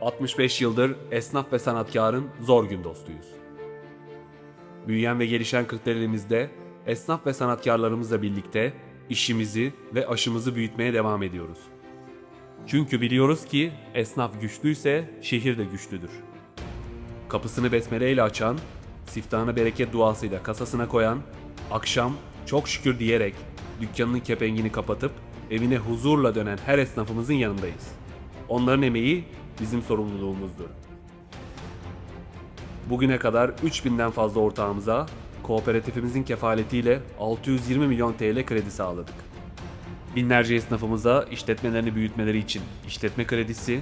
65 yıldır esnaf ve sanatkarın zor gün dostuyuz. Büyüyen ve gelişen Kırklareli'mizde esnaf ve sanatkarlarımızla birlikte işimizi ve aşımızı büyütmeye devam ediyoruz. Çünkü biliyoruz ki esnaf güçlüyse şehir de güçlüdür. Kapısını besmeleyle açan, siftahına bereket duasıyla kasasına koyan, akşam çok şükür diyerek dükkanının kepengini kapatıp evine huzurla dönen her esnafımızın yanındayız. Onların emeği bizim sorumluluğumuzdur. Bugüne kadar 3000'den fazla ortağımıza kooperatifimizin kefaletiyle 620 milyon TL kredi sağladık. Binlerce esnafımıza işletmelerini büyütmeleri için işletme kredisi,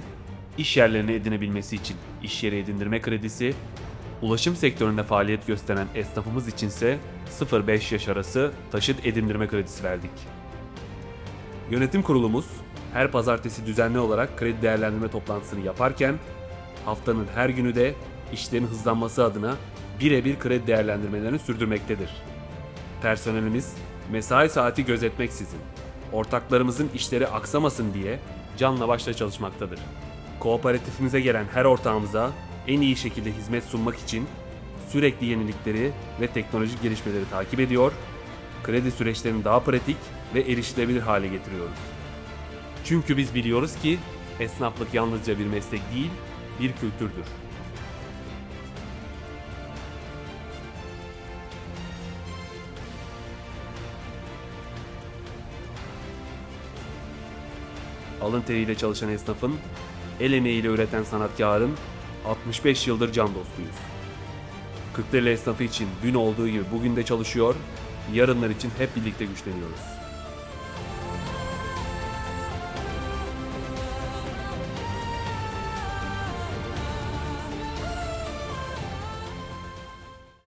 iş yerlerini edinebilmesi için iş yeri edindirme kredisi, ulaşım sektöründe faaliyet gösteren esnafımız içinse 0-5 yaş arası taşıt edindirme kredisi verdik. Yönetim kurulumuz her pazartesi düzenli olarak kredi değerlendirme toplantısını yaparken haftanın her günü de işlerin hızlanması adına birebir kredi değerlendirmelerini sürdürmektedir. Personelimiz mesai saati gözetmeksizin ortaklarımızın işleri aksamasın diye canla başla çalışmaktadır. Kooperatifimize gelen her ortağımıza en iyi şekilde hizmet sunmak için sürekli yenilikleri ve teknolojik gelişmeleri takip ediyor, kredi süreçlerini daha pratik ve erişilebilir hale getiriyoruz. Çünkü biz biliyoruz ki esnaflık yalnızca bir meslek değil, bir kültürdür. Alın teriyle çalışan esnafın, el emeğiyle üreten sanatkarın 65 yıldır can dostuyuz. Kırklareli esnafı için dün olduğu gibi bugün de çalışıyor, yarınlar için hep birlikte güçleniyoruz.